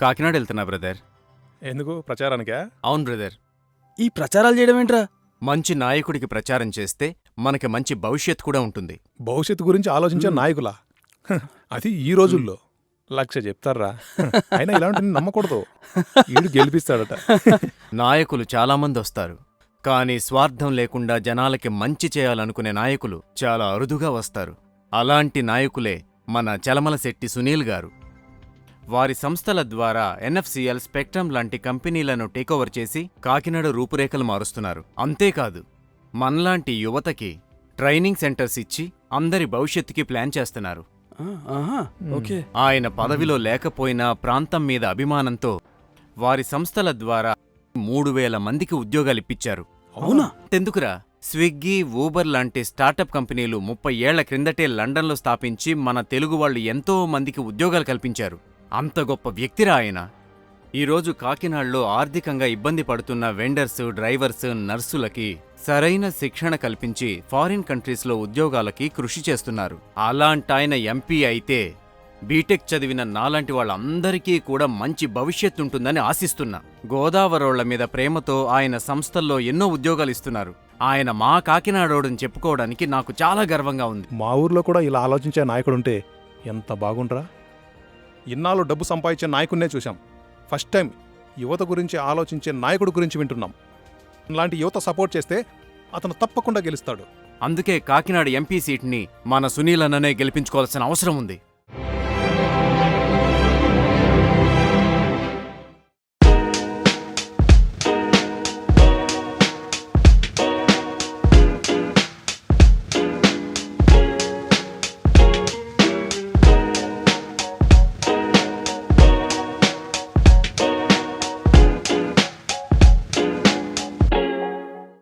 కాకినాడ వెళ్తున్నా బ్రదర్. ఎందుకు? ప్రచారానికా? అవును బ్రదర్. ఈ ప్రచారాలు చేయడం ఏంట్రా మంచి నాయకుడికి ప్రచారం చేస్తే మనకి మంచి భవిష్యత్ కూడా ఉంటుంది. భవిష్యత్తు గురించి ఆలోచించే నాయకులా? హ, అది ఈ రోజుల్లో. లక్ష చెప్తారా అయినా ఇలాంటివి నమ్మకూడదు. ఈడు గెలిపిస్తాడట. నాయకులు చాలామంది వస్తారు. కానీ స్వార్థం లేకుండా జనాలకి మంచి చేయాలనుకునే నాయకులు చాలా అరుదుగా వస్తారు. అలాంటి నాయకులే మన చలమల శెట్టి సునీల్ గారు. వారి సంస్థల ద్వారా ఎన్ఎఫ్సిఎల్ స్పెక్ట్రమ్ లాంటి కంపెనీలను టేకోవర్ చేసి కాకినాడ రూపురేఖలు మారుస్తున్నారు. అంతేకాదు మనలాంటి యువతకి ట్రైనింగ్ సెంటర్స్ ఇచ్చి అందరి భవిష్యత్తుకి ప్లాన్ చేస్తున్నారు. ఆయన పదవిలో లేకపోయినా ప్రాంతం మీద అభిమానంతో వారి సంస్థల ద్వారా మూడు వేల మందికి ఉద్యోగాలిప్పించారు అవునా? తెందుకురా స్విగ్గీ ఊబర్ లాంటి స్టార్టప్ కంపెనీలు ముప్పై ఏళ్ళ క్రిందటే లండన్లో స్థాపించి మన తెలుగు వాళ్ళు ఎంతో మందికి ఉద్యోగాలు కల్పించారు. అంత గొప్ప వ్యక్తిరా ఆయన. ఈరోజు కాకినాడలో ఆర్థికంగా ఇబ్బంది పడుతున్న వెండర్స్ డ్రైవర్స్ నర్సులకి సరైన శిక్షణ కల్పించి ఫారిన్ కంట్రీస్లో ఉద్యోగాలకి కృషి చేస్తున్నారు. అలాంటాయన ఎంపీ అయితే బీటెక్ చదివిన నాలాంటి వాళ్ళందరికీ కూడా మంచి భవిష్యత్తు ఉంటుందని ఆశిస్తున్నా. గోదావరోళ్ళ మీద ప్రేమతో ఆయన సంస్థల్లో ఎన్నో ఉద్యోగాలు ఇస్తున్నారు ఆయన మా కాకినాడోడని చెప్పుకోవడానికి నాకు చాలా గర్వంగా ఉంది. మా ఊర్లో కూడా ఇలా ఆలోచించే నాయకుడుంటే ఎంత బాగుండ్రా? ఇన్నాళ్ళు డబ్బు సంపాదించే నాయకుడినే చూశాం. ఫస్ట్ టైం యువత గురించి ఆలోచించే నాయకుడి గురించి వింటున్నాం. ఇలాంటి యువత సపోర్ట్ చేస్తే అతను తప్పకుండా గెలుస్తాడు. అందుకే కాకినాడ ఎంపీ సీట్ని మన సునీల్ అన్ననే గెలిపించుకోవాల్సిన అవసరం ఉంది.